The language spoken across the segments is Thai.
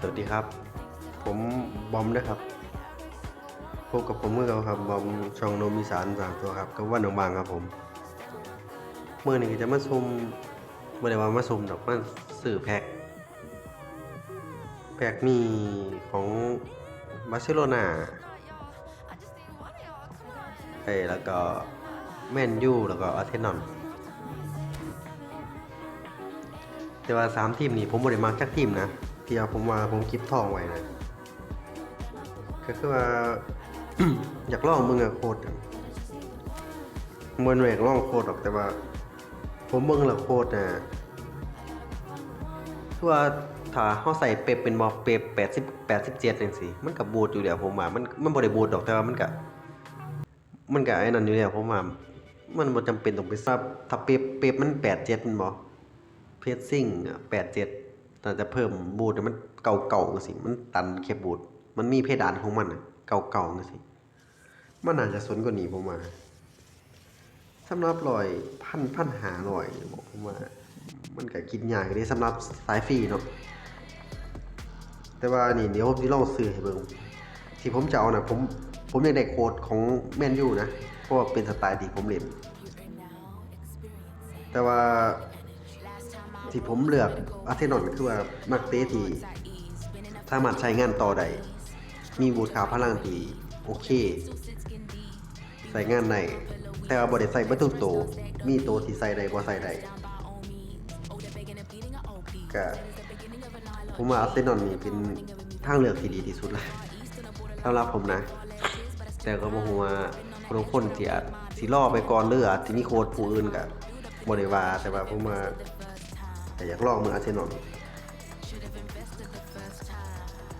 สวัสดีครับ ผมบอมนะครับพบกับผมเมื่อเราครับบอมช่องโนมิสารสามตัวครับกับวันหนองบางครับผมเมื่อนี้จะมาซุมเมื่อไดว่ามาซุมดอกมาสื่อแพ็คแพ็คมีของบาร์เซโลนาเอ้แล้วก็แมนยูแล้วก็อาร์เทนอลแต่ว่าสามทีมนี้ผมบ่ได้มักจักทีมนะ ที่ว่าผมว่าผมคลิปทองไว้นะก็คือว่า อยากลองมึงอะโคตรมวนแหวกลองโคตรหรอกแต่ว่า ผมเบิ่งและโคตรน่ะคือว่าถ้าเฮาใส่เป๊ปเป็นบ่เป๊ป80 87จังซี่มันก็บูดอยู่แล้วผมว่ามันมันบ่ได้บูดดอกแต่ว่ามันก็มันก็ไอ้นั่นอยู่แล้วผมว่ามันบ่จำเป็นต้องไปซับถ้าเป๊ปเป๊ปมัน87มันบ่เพจซิ่งแปดเจ็ด แต่จะเพิ่มบูทมันเก่าๆสิ มันตันแค่บูทมันมีเพดานของมันอะเก่าๆสิ มันน่าจะสนกว่านี้ผมว่าสำหรับรอยพันพันหาลอยบอกผมว่า มันก็กินยากอยู่เด้สำหรับสายฟรีเนาะแต่ว่านี่เดี๋ยวผมจะลองซื้อให้เบิ่งที่ผมจะเอาน่ะผมผมอยากได้โค้ดของแมนยูนะเพราะว่าเป็นสไตล์ที่ผมเล่นแต่ว่า ที่ผมเลือกอาเทนอลคือว่านักเตะที่สามารถใช้งานต่อได้มีบูทขาพลังที่โอเค ใส่งานได้แต่ว่าบ่ได้ใส่บิดทุกโต มีโตที่ใส่ได้บ่ใส่ได้ก็ผมว่าอาร์เซนอลนี่เป็นทางเลือกที่ดีที่สุดละสำหรับผมนะ แต่ก็บ่ฮู้ว่าคนคนที่อาจสิรอไปก่อนหรืออาจสิมีโค้ดผู้อื่นก็บ่ได้ว่าแต่ว่าผมว่า แต่อยากลองมืออาร์เซนอล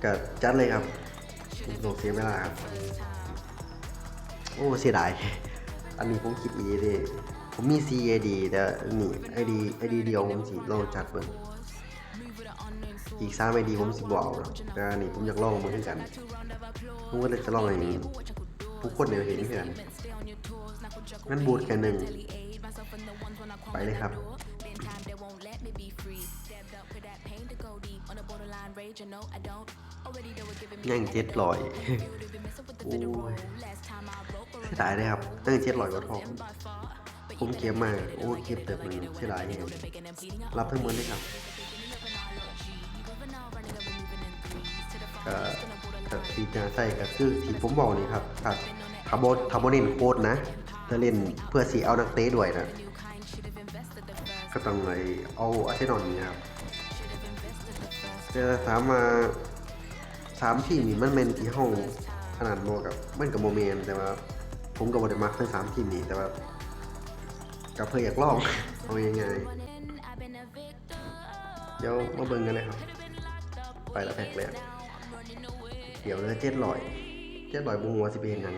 ก็จัดเลยครับโดเสียเวลาครับ โอ้เสียดาย อันนี้ผมคิดอีเลยผมมี CAD แต่นี่ ID ID เดียวผมสิลองจัดเบิ่งอีก3 ID ผมสิบ่เอาแล้วแต่อันนี้ผมอยากลองมือให้กันผมก็เลยจะลองอย่างนี้ทุกคนเดี๋ยวเห็นเพื่อนงั้นบูทแค่หนึ่งไปเลยครับ ย่างเจ็ดลอยโอ้ยเสียดายเลยครับตั้งเจ็ดลอยกว่าทองผมเก็บมาโอ้เก็บเติบมันเสียดายเองรับทั้งหมดเลยครับก็ก็ที่จะใส่ก็คือที่ผมบอกนี่ครับถ้าถ้าโบถ้าโบเล่นโคตรนะถ้าเล่นเพื่อสีเอานักเตะด้วยนะก็ต้องเลยเอาอาร์เซนอลนี่ครับ จะถามมาสามทีมนี่มันเป็นที่ห้องขนาดโมกับมันกับโมเมนแต่ว่า ผมกับบไดมักทั้งสามทีมนี่แต่ว่ากับเพื่ออยากลองเอายังไงเดี๋ยวมาเบิ่งกันเลยครับ ไปละแพ็กแรกเดี๋ยวเลือเจ็ดลอยเจ็ดลอยบุหัวสิเป็นหยัง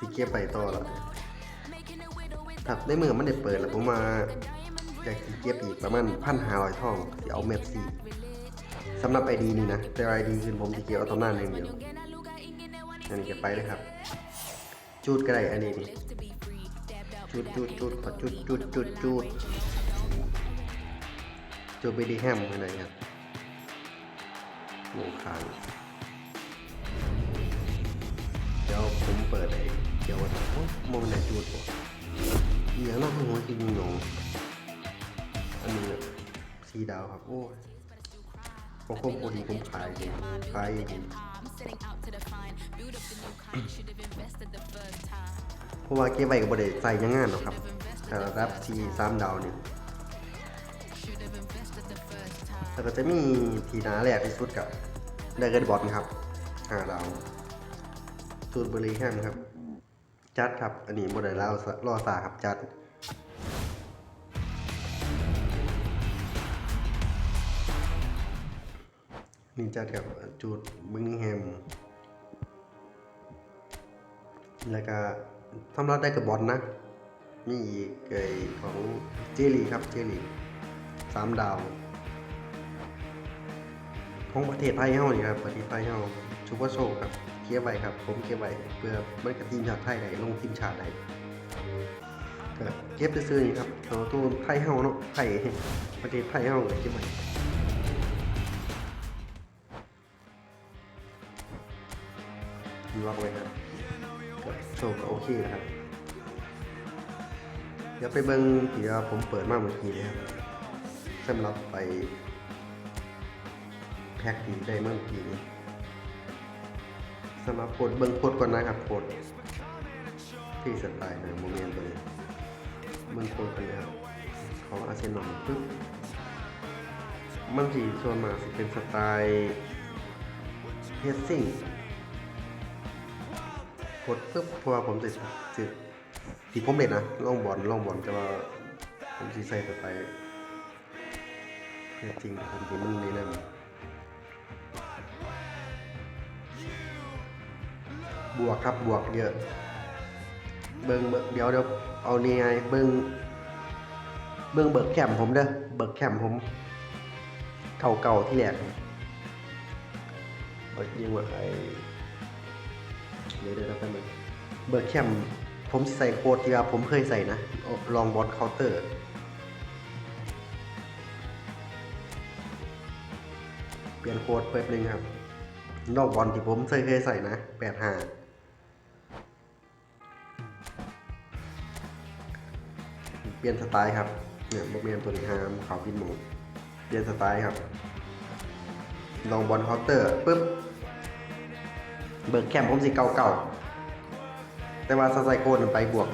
สิเก็บไปต่อล้วถ้าในเมือมันได้เปิดแล้วผมมา อยากเก็บอีกประมาณพันหาร้อยทองสิเอาเม็ดสี่สำหรับไอดีนี่นะ แต่ไอดีคือผมจะเก็บเอาตำนานอย่างเดียวอันนี้เก็บไปเลยครับ จูดก็ได้อันนี้นี่จูดจูดจูดขอจูดจูดจูดจูดจูดไปดีแฮมอะไรครับหมูคางเดี๋ยวผมเปิดไอ้เดี๋ยวว่าโอ้โมมันไหนจูดบ่อหย่างนั้นหัวจริงหนู อันนี้แบบสีดาวครับ โอ้ยพอคมพอดีผมขายเองขายเองเพราะว่าเก็บไว้กับบริใส่ยังงานหรอกครับแต่ระดับสีสามดาวนี่แล้วก็จะมีทีหนาแรกที่สุดกับไดเกิลบอทครับห้าดาวสูตรบริแฮมครับ จัดครับ อันนี้บริล่ารอสาครับจัด นี่จัดกับจูดบิงนิงแฮมแล้วก็สำรับได้กับบอลนะ มีอีกไอของเจลีครับเจลีสามดาว ของประเทศไทยเฮานี่ครับประเทศไทยเฮาชูเปอร์โชคครับเก็บไว้ครับ ผมเก็บไว้เพื่อมันกับทีมชาติไทยได้ลงทีมชาติได้เก็บซื้อนี่ครับเอาตัวไทยเฮาเนาะไทยประเทศไทยเฮาก็เก็บไว้ ล็อกไว้ครับก็โชว์ก็โอเคนะครับ เดี๋ยวไปเบิ้งที่ว่าผมเปิดมากเมื่อกี้นะครับสำหรับไป แพ็กที่ได้เมื่อกี้สำหรับโคดเบิ้งโคดก่อนนะครับโคดที่สไตล์นะโมเมนต์ตัวนี้เบิ้งโคดกันนะครับของอาเซนอลปึ๊บมันสีส่วนมากสิเป็นสไตล์เฮดซิ่ง กดปึ๊บเพราะว่าผมจะจะที่ผมเล่นนะล่องบอลล่องบอลแต่ว่าผมสีใส่สไตล์เฮดซิ่งผมที่มันนี่นั่นบวกครับบวกเยอะ เบิ้งเบิ่งเดี๋ยวเดี๋ยวเอาเนี่ไงเบิ้งเบิ้งเบิกแคมผมเด้อเบิกแคมผมเก่าเก่าที่แรกเบิกยิงว่าไอ เดี๋ยวเดี๋ยวแป๊บนึงเบิกแคมผมใส่โค้ดที่ว่าผมเคยใส่นะ ลองบอลเคาน์เตอร์เปลี่ยนโค้ดแป๊บนึงครับ นอกบอลที่ผมเคยเคยใส่นะแปดห้าเปลี่ยนสไตล์ครับ เนี่ยโมเมนตัวนี้ฮามเขาพินหมู เปลี่ยนสไตล์ครับ ลองบอลเคาน์เตอร์ปุ๊บ เบิกแคมผมสิเก่าๆแต่ว่าสไซโคนไปบวก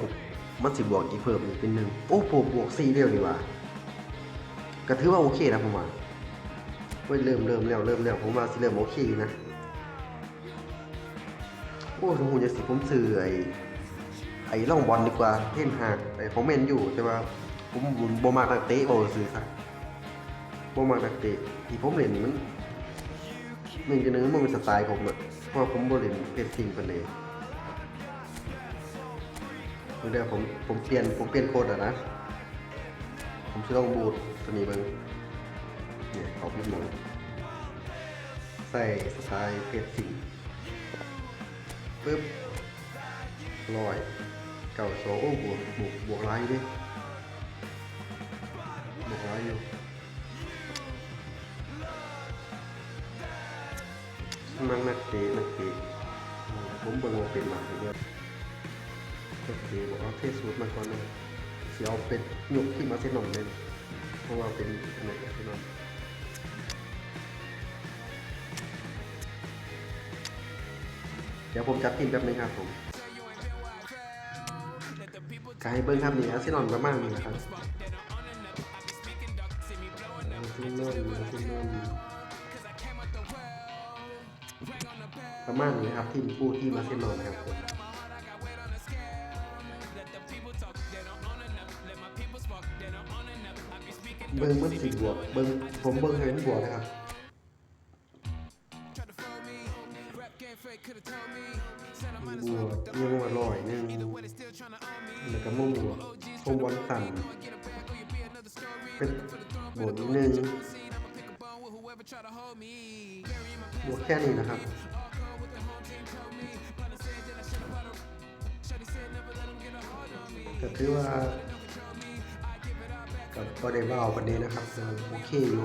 มันสิบวกอีกเพิ่มอีกเป็นหนึ่งโอ้ผมบวกสี่เดียวดีกว่าก็ถือว่าโอเคนะผมว่าเว้ยเริ่มเริ่มแล้วเริ่มแล้วผมว่าสิเริ่มโอเคอยู่นะโอ้สมมติจะสิผมซื้อไอ้ไอ้ล่องบอลดีกว่าเท่นหากไอ้ผมเมนอยู่แต่ว่าผมบ่มากนักเตะบ่ซื้อซะบ่มากนักเตะที่ผมเล่นมัน หนึ่งจะหนึ่งมันเป็นสไตล์ผมอะเพราะผมบ่เล่นเพสซิ่งปานใดเดี๋ยวผมผมเปลี่ยนผมเปลี่ยนโค้ดอะนะ ผมสิลองบูทตัวนี้เบิ่งเนี่ยเขาพิมพ์หมดใส่สไตล์เพสซิ่งปึ๊บร้อยเก่าโซโอ้บวกบวกบวกร้ายอยู่ดิบวกร้ายอยู่ มังนักเตะนักเตะผมเบิ่งว่าเป็นหมาเยอะนักเตะบอกเอาเทสูตรมาก่อนนะเสียเอาเป็นยกที่มาเส้นหน่อยเลยเพราะว่าเป็นอันไหนเส้นหน่อยเดี๋ยวผมจัดทีมแป๊บนึงครับผมกายเบิ้งครับนี่อาร์เซนอลประมาณนี้นะครับอาเซนอลอาเซนอล ประมาณนี้ครับทีมผู้ที่มาเซนอลนะครับผมเบิ้งมันสิบวกเบิ้งผมเบิ้งให้มันบวกนะครับบวกยังว่าร้อยหนึงแล้วก็มุ่งบวกพงบอลสั่นเป็นบทหนึ่งบวกแค่นี้นะครับ ก็ถือว่าก็ก็ได้ว่าเอาประเด็นนะครับโอเคอยู่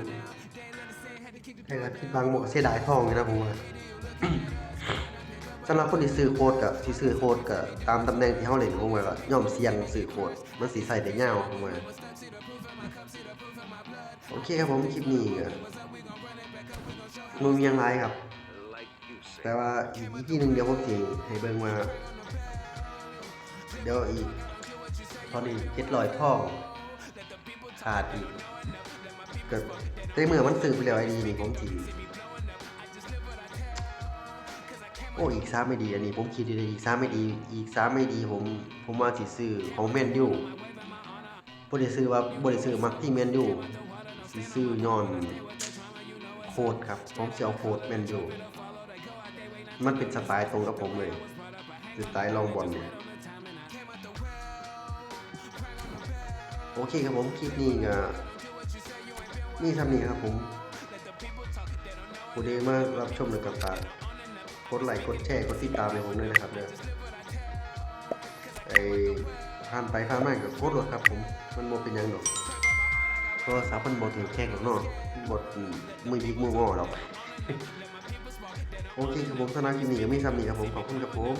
ให้กับคิดบางหมดเสียดายทองเลยนะผมว่าสำหรับคนที่ซื้อโคดกับที่ซื้อโคดกับตามตำแหน่งที่เขาเล่นผมว่าก็ย่อมเสี่ยงซื้อโคดมันสีใส่ได้ยาวผมว่าโอเคครับผมคลิปนี้ก็มึงยังไรครับ แต่ว่าอีกที่หนึ่งเดี๋ยวผมสิให้เบิ่งว่าเดี๋ยวอีก อนนี้เจ็ดรอยท่องขาดอีกเก็ในเมื่อมันซื้อไปแล้วไอ้ดีนี่ผมสิโอ้อีกซ้าไม่ดีอันนี้ผมคิดดีอีกซ้าไม่ดี อีกซ้าไม่ดีผมผมว่าสิซื้อของแมนยูบ่ได้ซื้อว่าบ่ได้ซื้อมักที่แมนยูสิซื้อย้อนโค้ดครับผมเสิเอาโค้ดแมนยูมันเป็นสไตล์ตรงกับผมเลยสไตล์ลองบอลเนี่ย โอเคครับผมคลิปนี้ก็นี่ทำนี้ครับผมผู้ใดมารับชมแล้วก็ฝากกดไลค์กดแชร์กดติดตามในผมด้วยนะครับเนี่ยไอ้ผ่านไปผ่านมากับโคตรหรอกครับผม มันโมเป็นยังดอกโทรศัพท์มันบดถึงแค่กับนอกบดมือยิกมืองอเราโอเคครับผมสำหรับคลิปนี้ก็มีซ้ำนี้ครับผมขอบคุณครับผม